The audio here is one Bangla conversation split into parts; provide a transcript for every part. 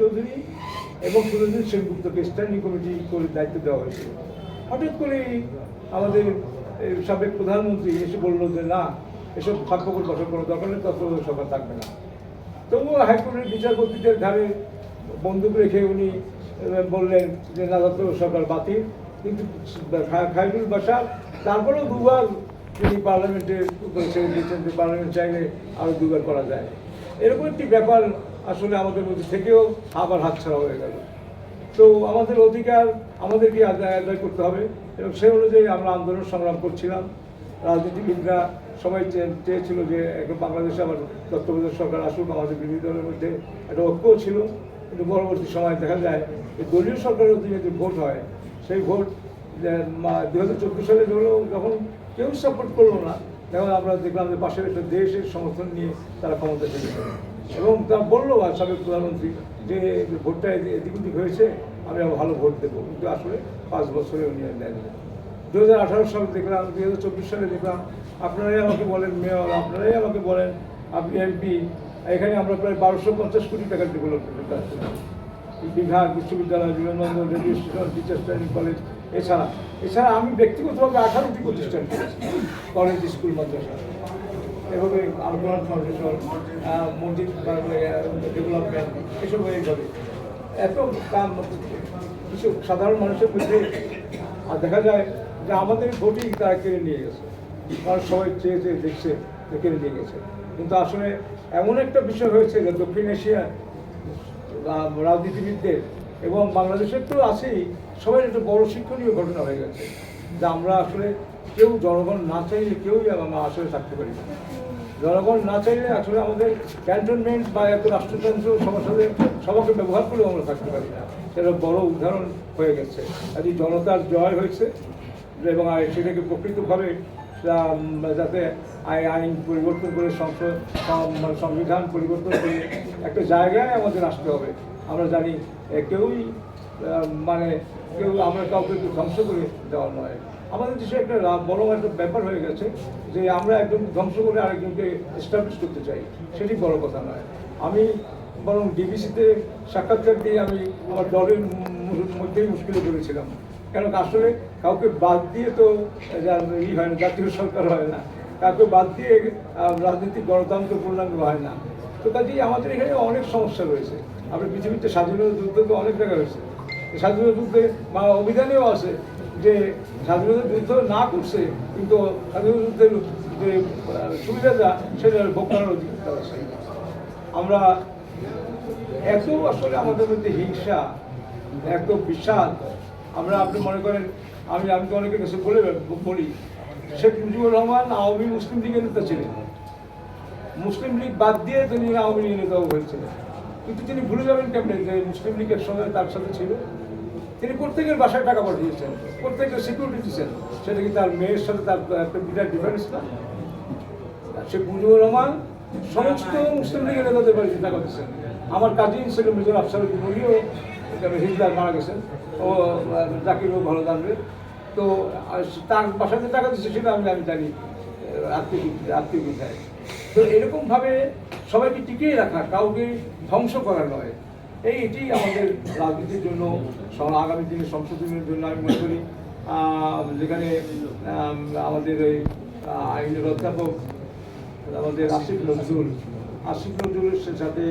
চৌধুরী এবং সুরঞ্জন সেনগুপ্তকে স্ট্যান্ডিং কমিটি করে দায়িত্ব দেওয়া হয়েছিল হঠাৎ করে আমাদের সাবেক প্রধানমন্ত্রী এসে বলল যে, না, এসব ফাঁকফোকর বসার কোনো দরকার নেই তত্ত্বাবধায়ক সরকার থাকবে না। তবুও হাইকোর্টের বিচারপতিদের ধারে বন্দুক রেখে উনি বললেন যে, না তত্ত্বাবধায়ক সরকার বাতিল। কিন্তু খাইরুল বাসার তারপরেও দুবার তিনি পার্লামেন্টে যে, পার্লামেন্ট চাইলে আরও দুবার করা যায়। এরকম একটি ব্যাপার আসলে আমাদের মধ্যে থেকেও আবার হাতছাড়া হয়ে গেল। তো আমাদের অধিকার আমাদেরকে আদায় আদায় করতে হবে এবং সেই অনুযায়ী আমরা আন্দোলন সংগ্রাম করছিলাম। রাজনীতিবিদরা সবাই চেয়েছিল যে এখন বাংলাদেশে আবার তত্ত্বাবধায়ক সরকার আসুক, আমাদের বিরোধী দলের মধ্যে একটা ঐক্যও ছিল। কিন্তু পরবর্তী সময় দেখা যায় যে দলীয় সরকারের অধীনে যে ভোট হয়, সেই ভোট দু হাজার চোদ্দ সালে হলেও যখন কেউ সাপোর্ট করল না, তখন আমরা দেখলাম যে পাশের একটা দেশের সমর্থন নিয়ে তারা ক্ষমতা চলে এবং তা বলল সাবেক প্রধানমন্ত্রী, যে ভোটটা এদি- এদিক ওদিক হয়েছে, আমি ভালো ভোট দেবো। কিন্তু আসলে পাঁচ বছরে উনি দেননি। দু হাজার আঠারো সালে দেখলাম দু হাজার চব্বিশ সালে দেখলাম, আপনারাই আমাকে বলেন, মেয়র আপনারাই আমাকে বলেন, আপনি এমপি, এখানে আমরা প্রায় বারোশো পঞ্চাশ কোটি টাকার ডেভেলপমেন্ট করি বিভাগ বিশ্ববিদ্যালয়, বিমানবন্দর radio station teachers training college এছাড়া এছাড়া আমি ব্যক্তিগতভাবে আঠারোটি প্রতিষ্ঠান করেছি। কলেজ, স্কুল, মাদ্রাসা। এভাবে আলপনা ফাউন্ডেশন মসজিদ ডেভেলপমেন্ট, এসব হয়ে যাবে এত কাম কিছু সাধারণ মানুষের মধ্যে, আর দেখা যায় যে আমাদের ভোটই তারা কেড়ে নিয়ে গেছে। কারণ সবাই চেয়ে চেয়ে দেখছে কেড়ে নিয়ে গেছে। কিন্তু আসলে এমন একটা বিষয় হয়েছে যে দক্ষিণ এশিয়া রাজনীতিবিদদের এবং বাংলাদেশের তো আছেই, সবাই একটা বড় শিক্ষণীয় ঘটনা হয়ে গেছে। যে আমরা আসলে কেউ জনগণ না চাইলে কেউই আমরা আসলে থাকতে পারি না। জনগণ না চাইলে আসলে আমাদের ক্যান্টনমেন্ট বা এত রাষ্ট্রতন্ত্র সাথে সবাইকে ব্যবহার করেও আমরা থাকতে পারি না। সেটা বড় উদাহরণ হয়ে গেছে। আজ জনতার জয় হয়েছে এবং সেটাকে প্রকৃতভাবে যাতে আই- আইন পরিবর্তন করে সংসদ সংবিধান পরিবর্তন করে একটা জায়গায় আমাদের আসতে হবে। আমরা জানি কেউই মানে কেউ আমরা কাউকে একটু ধ্বংস করে দেওয়া নয়। আমাদের দেশে একটা বড় একটা ব্যাপার হয়ে গেছে যে আমরা একজন ধ্বংস করে আরেকজনকে এস্টাবলিশ করতে চাই। সেটি বড় কথা নয়। আমি বরং ডিবিসিতে সাক্ষাৎকার দিয়ে আমি আমার দলের মধ্যেই মুশকিলে পড়েছিলাম। কেন আসলে কাউকে বাদ দিয়ে তো ই হয় না, জাতীয় সরকার হয় না। কাউকে বাদ দিয়ে রাজনৈতিক গণতন্ত্র পূর্ণাঙ্গ হয় না। তো কাজেই আমাদের এখানে অনেক সমস্যা রয়েছে। আমরা পৃথিবীতে স্বাধীনতা যুদ্ধ তো অনেক জায়গায় হয়েছে। স্বাধীনতা যুদ্ধে বা অভিধানেও আছে যে স্বাধীনতা যুদ্ধ না করছে, কিন্তু স্বাধীনতা যুদ্ধের যে সুবিধাটা সেটা ভোগ করার অধিকার আছে। আমরা এত আসলে আমাদের মধ্যে হিংসা, এত বিষাদ আমরা আপনি মনে করেন, আমি আমি তো অনেকের কাছে বলে বলি, শেখ মুজিবুর রহমান আওয়ামী মুসলিম লীগের নেতা ছিলেন। মুসলিম লীগ বাদ দিয়ে তিনি আওয়ামী লীগের নেতা হয়েছিলেন। কিন্তু তিনি ভুলে যাবেন কেমন যে মুসলিম লীগের সঙ্গে তার সাথে ছিল? তিনি প্রত্যেকের বাসায় টাকা পাঠিয়েছেন, প্রত্যেকের সিকিউরিটি দিচ্ছেন সেটা কি তার মেয়ের সাথে তার একটা বিরাট ডিফারেন্স না? সে মুজিবুর রহমান সমস্ত মুসলিম লীগের নেতাদের বাড়িতে টাকা দিচ্ছেন আমার কাজিন ছিল মেজর আফসার উনিও হিজদার মারা গেছেন। ও জাকিরও ভালো জানবে। তো তার বাসাতে টাকা দিচ্ছে সেটা আমি আমি জানি আত্মীয় আত্মীয় তো এরকমভাবে সবাইকে টিকিয়ে রাখা, কাউকে ধ্বংস করা নয়। এই এটি আমাদের রাজনীতির জন্য আগামী দিনে সংশোধনের জন্য আমি মনে করি। যেখানে আমাদের ওই আইনের অধ্যাপক, আমাদের আসিফ নজরুল আসিফ নজরুলের সাথে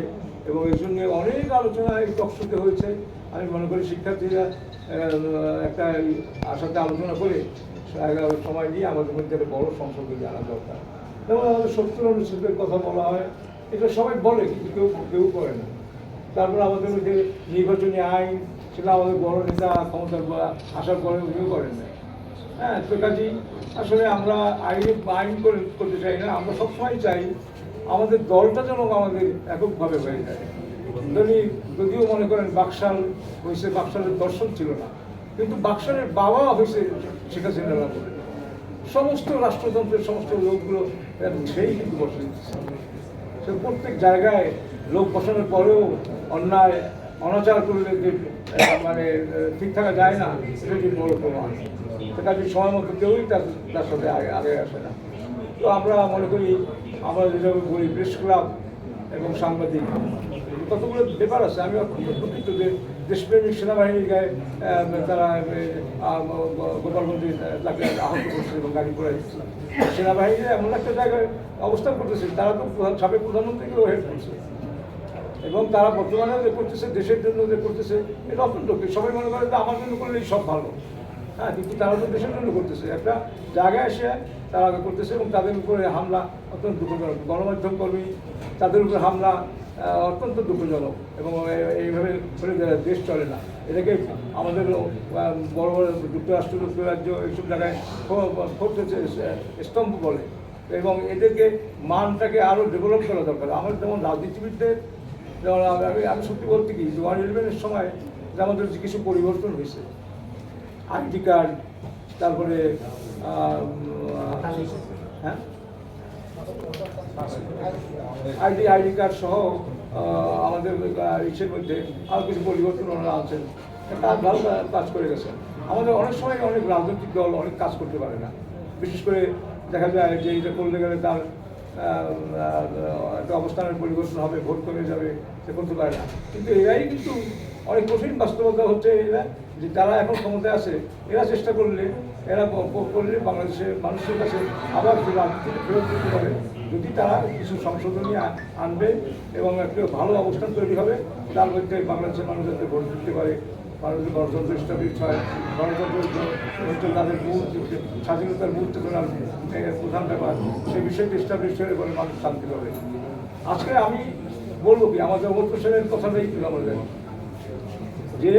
এবং এর সঙ্গে অনেক আলোচনা এই টকশোতে হয়েছে। আমি মনে করি শিক্ষার্থীরা একটা আসাতে আলোচনা করে সময় নিয়ে আমাদের মধ্যে একটা বড় সংসদে জানা দরকার। যেমন আমাদের সত্তর অনুচ্ছেদের কথা বলা হয়, এটা সবাই বলে, কিন্তু কেউ কেউ করে না। তারপর আমাদের ওই যে নির্বাচনী আইন, সেটা আমাদের বড় নেতা ক্ষমতার আসার পরে উনিও করেন না হ্যাঁ তো কাজেই আসলে আমরা আইন আইন করে করতে চাই না, আমরা সবসময় চাই আমাদের দলটা যেন আমাদের এককভাবে হয়ে যায়। যদি যদিও মনে করেন বাকশাল হয়েছে, বাকশালের দর্শন ছিল না, কিন্তু বাকশালের বাবা হয়েছে শেখ হাসিনা সমস্ত রাষ্ট্রতন্ত্রের সমস্ত লোকগুলো সেই কিন্তু বসে। সে প্রত্যেক জায়গায় লোক বসানোর পরেও অন্যায়, অনাচার করলে যে মানে ঠিক থাকা যায় না, সেটা সেটি বড় প্রমাণ? সেটা যে সময় মতো কেউই তার তার সাথে আগে আগে আসে না। তো আমরা মনে করি, আমরা যেভাবে বলি প্রেস ক্লাব এবং সাংবাদিক, কতগুলো ব্যাপার আছে। আমি অত্যন্ত দুঃখিত যে দেশপ্রেমিক সেনাবাহিনীর গায়ে তারা গোপালগঞ্জে তাকে আহত করছে এবং গাড়ি করে দিচ্ছে। সেনাবাহিনী এমন একটা জায়গায় অবস্থান করতেছে, তারা তো প্রধান- সাবেক প্রধানমন্ত্রীকেও হেল্প করছে। এবং তারা বর্তমানে যে করতেছে, দেশের জন্য যে করতেছে, এটা অত্যন্ত সবাই মনে করে যে আমার জন্য করলেই সব ভালো। হ্যাঁ কিন্তু তারা তো দেশের জন্য করতেছে। একটা জায়গায় এসে তারা করতেছে এবং তাদের উপরে হামলা অত্যন্ত দুঃখজনক। গণমাধ্যম কর্মী, তাদের উপরে হামলা অত্যন্ত দুঃখজনক এবং এইভাবে করে দেশ চলে না। এটাকে আমাদের বড় বড় যুক্তরাষ্ট্র, যুক্তরাজ্য এইসব জায়গায় করতেছে স্তম্ভ বলে। এবং এদেরকে মানটাকে আরও ডেভেলপ করা দরকার। আমাদের যেমন রাজনীতিবিদদের যেমন আমি- সত্যি বলতে কি ওয়ান ইলেভেনের সময় আমাদের যে কিছু পরিবর্তন হয়েছে, আইডি কার্ড, তারপরে হ্যাঁ? আইডি আইডি কার্ড সহ আমাদের ইসের মধ্যে আরও কিছু পরিবর্তন ওনারা আনছেন। কাজ ভালো কাজ করে গেছেন। আমাদের অনেক সময় অনেক রাজনৈতিক দল অনেক কাজ করতে পারে না। বিশেষ করে দেখা যায় যে এটা করলে গেলে তার একটা অবস্থানের পরিবর্তন হবে, ভোট কমে যাবে, সে করতে পারে না। কিন্তু এরাই কিন্তু অনেক কঠিন বাস্তবতা হচ্ছে এরা, যে তারা এখন ক্ষমতায় আছে, এরা চেষ্টা করলে, এরা করলে বাংলাদেশের মানুষের কাছে আবার ফেরত দিতে পারে। যদি তারা কিছু সংশোধনী আনবে এবং একটা ভালো অবস্থান তৈরি হবে, তার মধ্যে বাংলাদেশের মানুষ যাতে ভোট দিতে পারে ভারতের গণতন্ত্র স্টাবলিশ হয় গণতন্ত্র হচ্ছে তাদের মূল স্বাধীনতার মূল চেতনার প্রধান ব্যাপার। সেই বিষয়টি স্টাবলিশ পরে মানুষ শান্তি পাবে। আজকে আমি বলব কি, আমাদের অমর্ত্য সেনের কথাটাই আমাদের যে